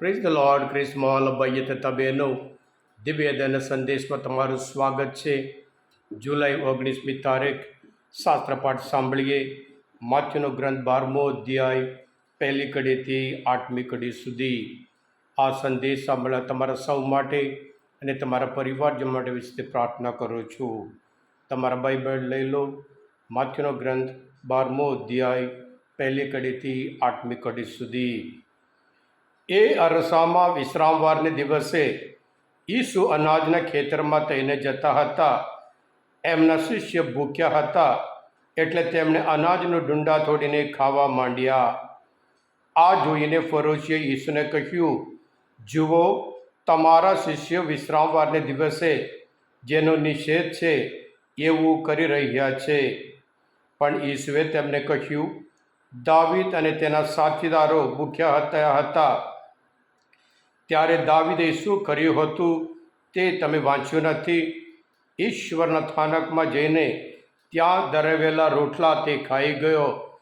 Praise the Lord ક્રિસ્મોલ ભાઈએ થતા બહેનો દિવ્યદન સંદેશમાં તમારું સ્વાગત છે જુલાઈ ઓગણીસમી તારીખ શાસ્ત્રપાઠ સાંભળીએ માથ્યુનો ગ્રંથ બારમો અધ્યાય પહેલી કડીથી આઠમી કડી સુધી આ સંદેશ સાંભળવા તમારા સૌ માટે અને તમારા પરિવારજન માટે વિશે પ્રાર્થના કરું છું તમારા બાઇબલ લઈ લો માથ્યુનો ગ્રંથ બારમો અધ્યાય પહેલી કડીથી આઠમી કડી સુધી એ અરસામાં વિશ્રામવારને દિવસે ઈસુ અનાજના ખેતરમાં થઈને જતા હતા. એમના શિષ્ય ભૂખ્યા હતા એટલે તેમણે અનાજનો ડુંડા તોડીને ખાવા માંડ્યા. આ જોઈને ફરોશીએ ઈસુને કહ્યું, જુઓ, તમારા શિષ્ય વિશ્રામવારને દિવસે જેનો નિષેધ છે એવું કરી રહ્યા છે. પણ ઈસુએ તેમને કહ્યું, દાવીદ અને તેના સાથીદારો ભૂખ્યા હતા હતા. ત્યારે દાવીદે શું કર્યું હતું તે તમે વાંચ્યું નથી. ઈશ્વરના સ્થાનકમાં જઈને ત્યાં દરવેલા રોટલા તે ખાઈ ગયો.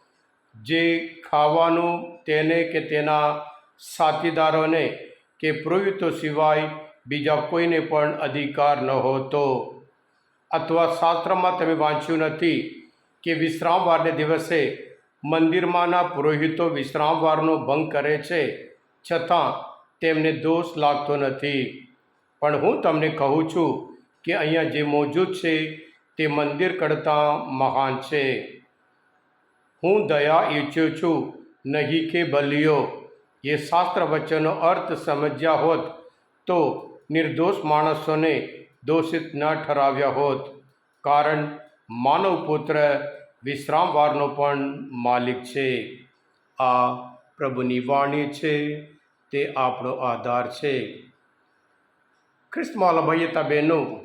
જે ખાવાનું તેને કે તેના સાથીદારોને કે પુરોહિતો સિવાય બીજા કોઈને પણ અધિકાર ન હોતો. અથવા શાસ્ત્રમાં તમે વાંચ્યું નથી કે વિશ્રામવારને દિવસે મંદિરમાંના પુરોહિતો વિશ્રામવારનો ભંગ કરે છે. છતાં તેમને દોષ લાગતો નથી. પણ હું તમને કહું છું કે અહીંયા જે મોજૂદ છે તે મંદિર કરતાં મહાન છે. હું દયા ઈચ્છું છું, નહીં કે બલિયો. એ શાસ્ત્ર વચનનો અર્થ સમજ્યા હોત તો નિર્દોષ માણસોને દોષિત ન ઠરાવ્યા હોત. કારણ માનવ પુત્ર વિશ્રામવારનો પણ માલિક છે. આ પ્રભુની વાણી છે. તે આપણો આધાર છે. ખ્રિસ્તમાલ ભૈયતા બહેનો,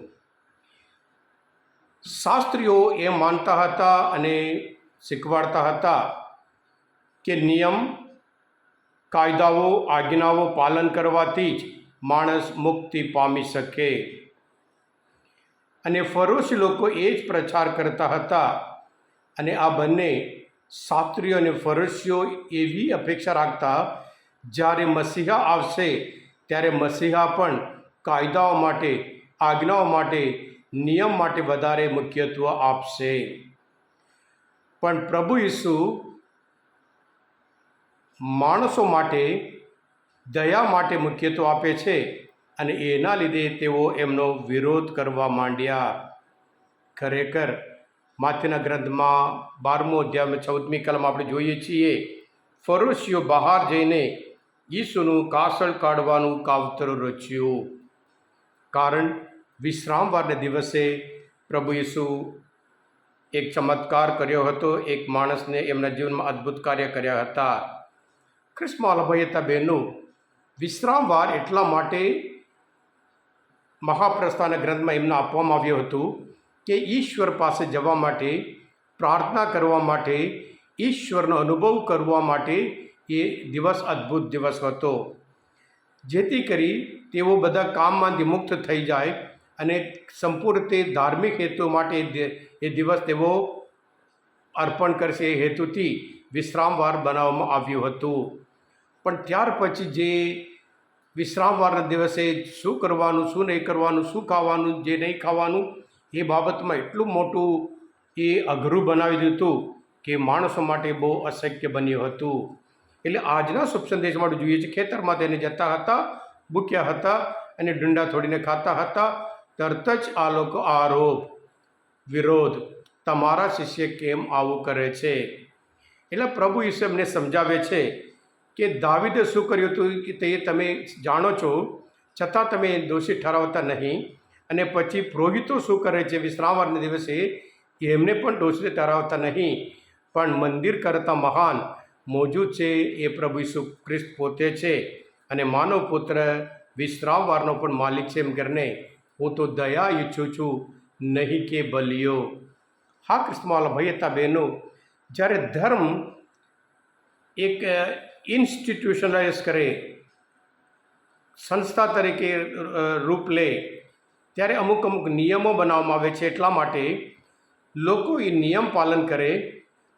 શાસ્ત્રીઓ એ માનતા હતા અને શીખવાડતા હતા કે નિયમ, કાયદાઓ, આજ્ઞાઓ પાલન કરવાથી જ માણસ મુક્તિ પામી શકે. અને ફરોશી લોકો એ જ પ્રચાર કરતા હતા. અને આ બંને શાસ્ત્રીઓ અને ફરોશીઓ એવી અપેક્ષા રાખતા જ્યારે મસીહા આવશે, ત્યારે મસીહા પણ કાયદાઓ માટે, આજ્ઞાઓ માટે, નિયમ માટે વધારે મુખ્યત્વ આપશે. પણ પ્રભુ ઈસુ માણસો માટે, દયા માટે મુખ્યત્વ આપે છે અને એના લીધે તેઓ એમનો વિરોધ કરવા માંડ્યા. ખરેખર, માથેના ગ્રંથમાં બારમો અધ્યાયમાં ચૌદમી કલમ આપણે જોઈએ છીએ ફરોશીઓ બહાર જઈને ઈસુનું કાસળ કાઢવાનું કાવતર રચ્યું. કારણ વિશ્રામવારને દિવસે પ્રભુ ઈસુ એક ચમત્કાર કર્યો હતો. એક માણસને એમના જીવનમાં અદ્ભુત કાર્ય કર્યા હતા. ખ્રિસ્મા અલભયતા બહેનો, વિશ્રામવાર એટલા માટે મહાપ્રસ્થાના ગ્રંથમાં એમને આપવામાં આવ્યું હતું કે ઈશ્વર પાસે જવા માટે, પ્રાર્થના કરવા માટે, ઈશ્વરનો અનુભવ કરવા માટે એ દિવસ અદ્ભુત દિવસ હતો. જેથી કરી તેઓ બધા કામમાંથી મુક્ત થઈ જાય અને સંપૂર્ણ તે ધાર્મિક હેતુ માટે એ દિવસ તેઓ અર્પણ કરશે એ હેતુથી વિશ્રામવાર બનાવવામાં આવ્યું હતું. પણ ત્યાર પછી જે વિશ્રામવારના દિવસે શું કરવાનું, શું નહીં કરવાનું, શું ખાવાનું, જે નહીં ખાવાનું, એ બાબતમાં એટલું મોટું એ અઘરું બનાવી દીધું કે માણસો માટે બહુ અશક્ય બન્યું હતું. એટલે આજના શુભ સંદેશ માટે જોઈએ છે, ખેતરમાં તેને જતા હતા, ભૂખ્યા હતા અને ડંડા થોડીને ખાતા હતા. તરત જ આ લોકો આરોપ, વિરોધ, તમારા શિષ્ય કેમ આવું કરે છે? એટલે પ્રભુ ઈસુ એમને સમજાવે છે કે દાવિદે શું કર્યું હતું કે તે તમે જાણો છો, છતાં તમે દોષી ઠરાવતા નહીં અને પછી પુરોહિતો શું કરે છે વિશ્રામવારના દિવસે એમને પણ દોષી ઠરાવતા નહીં. પણ મંદિર કરતાં મહાન મોજૂદ છે એ પ્રભુ ઈસુ ખ્રિસ્ત પોતે છે અને માનવ પુત્ર વિશ્રામવારનો પણ માલિક છે એમ કરીને હું તો દયા ઈચ્છું છું, નહીં કે બલિયો. હા કૃષ્ણવાલા ભાઈ હતા બહેનો, જ્યારે ધર્મ એક ઇન્સ્ટિટ્યુશનલાઇઝ કરે, સંસ્થા તરીકે રૂપ લે, ત્યારે અમુક અમુક નિયમો બનાવવામાં આવે છે એટલા માટે લોકો એ નિયમ પાલન કરે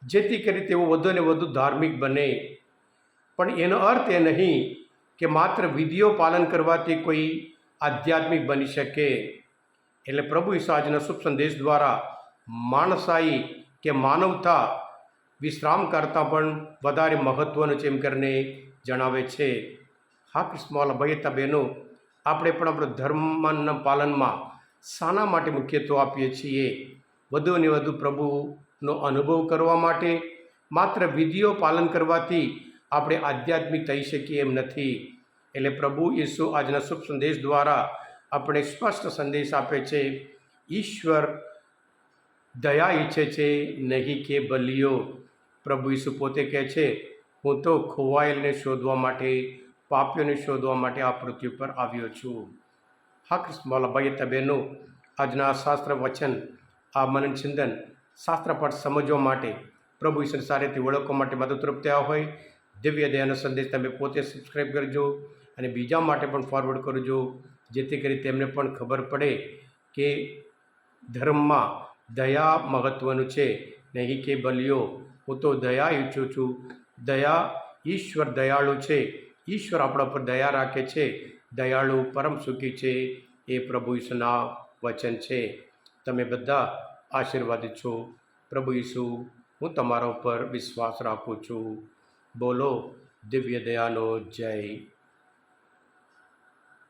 જેથી કરી તેઓ વધુ ને વધુ ધાર્મિક બને. પણ એનો અર્થ એ નહીં કે માત્ર વિધિઓ પાલન કરવાથી કોઈ આધ્યાત્મિક બની શકે. એટલે પ્રભુ ઈસુ આજના શુભ સંદેશ દ્વારા માણસાઈ કે માનવતા વિશ્રામ કરતાં પણ વધારે મહત્ત્વનું છે એમ કરીને જણાવે છે. હા કૃષ્ણવાલા ભયતા બહેનો, આપણે પણ આપણો ધર્મના પાલનમાં શાના માટે મુખ્યત્વ આપીએ છીએ. વધુ ને વધુ પ્રભુનો અનુભવ કરવા માટે માત્ર વિધિઓ પાલન કરવાથી આપણે આધ્યાત્મિક થઈ શકીએ એમ નથી. એટલે પ્રભુ ઈસુ આજના શુભ સંદેશ દ્વારા આપણે સ્પષ્ટ સંદેશ આપે છે, ઈશ્વર દયા ઈચ્છે છે, નહીં કે બલિયો. પ્રભુ ઈસુ પોતે કહે છે, હું તો ખોવાયેલને શોધવા માટે, પાપીઓને શોધવા માટે આ પૃથ્વી પર આવ્યો છું. હા, કૃષ્ણ મોલાભાઈ તબેનો, આજના શાસ્ત્ર વચન, આ મનન ચિંતન શાસ્ત્રપાઠ સમજવા માટે પ્રભુ ઈશ્વર સારેથી ઓળખવા માટે મદદરૂપ થયા હોય. દિવ્ય દયાનો સંદેશ તમે પોતે સબસ્ક્રાઈબ કરજો અને બીજા માટે પણ ફોરવર્ડ કરજો, જેથી કરી તેમને પણ ખબર પડે કે ધર્મમાં દયા મહત્ત્વનું છે. નહીં કે બલિયો હું તો દયા ઈચ્છું છું. દયા ઈશ્વર દયાળુ છે. ઈશ્વર આપણા પર દયા રાખે છે. દયાળુ પરમ સુખી છે. એ પ્રભુ ઈશ્વરના વચન છે. તમે બધા આશીર્વાદિત છું. પ્રભુ ઈસુ હું તમારા ઉપર વિશ્વાસ રાખું છું. બોલો દિવ્ય દયાનો જય.